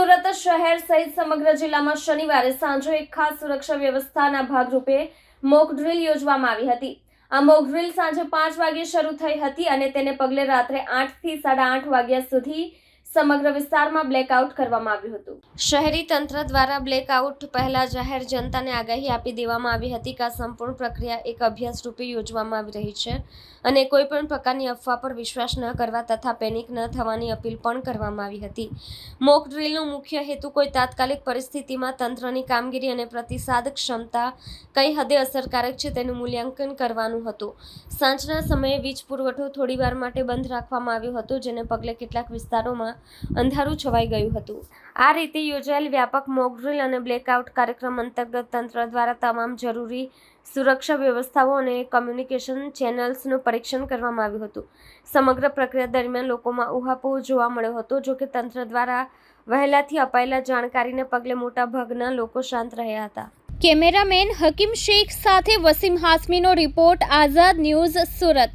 સુરત શહેર સહિત સમગ્ર જિલ્લામાં શનિવારે સાંજે એક ખાસ સુરક્ષા વ્યવસ્થાના ભાગરૂપે મોક ડ્રિલ યોજવામાં આવી હતી. આ મોક ડ્રિલ સાંજે પાંચ વાગે શરૂ થઈ હતી અને તેને પગલે રાત્રે આઠથી સાડા આઠ વાગ્યા સુધી સમગ્ર વિસ્તારમાં બ્લેકઆઉટ કરવામાં આવ્યું હતું. શહેરી તંત્ર દ્વારા બ્લેકઆઉટ પહેલા જાહેર જનતાને આગાહી આપી દેવામાં આવી હતી કે આ સંપૂર્ણ પ્રક્રિયા એક અભ્યાસ રૂપે યોજવામાં આવી રહી છે અને કોઈપણ પ્રકારની અફવા પર વિશ્વાસ ન કરવા તથા પેનિક ન થવાની અપીલ પણ કરવામાં આવી હતી. મોક ડ્રીલનો મુખ્ય હેતુ કોઈ તાત્કાલિક પરિસ્થિતિમાં તંત્રની કામગીરી અને પ્રતિસાદ ક્ષમતા કઈ હદે અસરકારક છે તેનું મૂલ્યાંકન કરવાનું હતું. સાંજના સમયે વીજ પુરવઠો થોડીવાર માટે બંધ રાખવામાં આવ્યો હતો, જેને પગલે કેટલાક વિસ્તારોમાં અંધારું છવાઈ ગયું હતું. આ રીતે યોજાયેલ વ્યાપક મોકડ્રીલ અને બ્લેકઆઉટ કાર્યક્રમ અંતર્ગત તંત્ર દ્વારા તમામ જરૂરી સુરક્ષા વ્યવસ્થાઓ અને કમ્યુનિકેશન ચેનલ્સનું પરીક્ષણ કરવામાં આવ્યું હતું. સમગ્ર પ્રક્રિયા દરમિયાન લોકોમાં ઉહાપોહ જોવા મળ્યો હતો, જો કે તંત્ર દ્વારા વહેલાથી અપાયેલા જાણકારીને પગલે મોટાભાગના લોકો શાંત રહ્યા હતા. કેમેરામેન હકીમ શેખ સાથે વસીમ હાસમીનો રિપોર્ટ, આઝાદ ન્યૂઝ સુરત.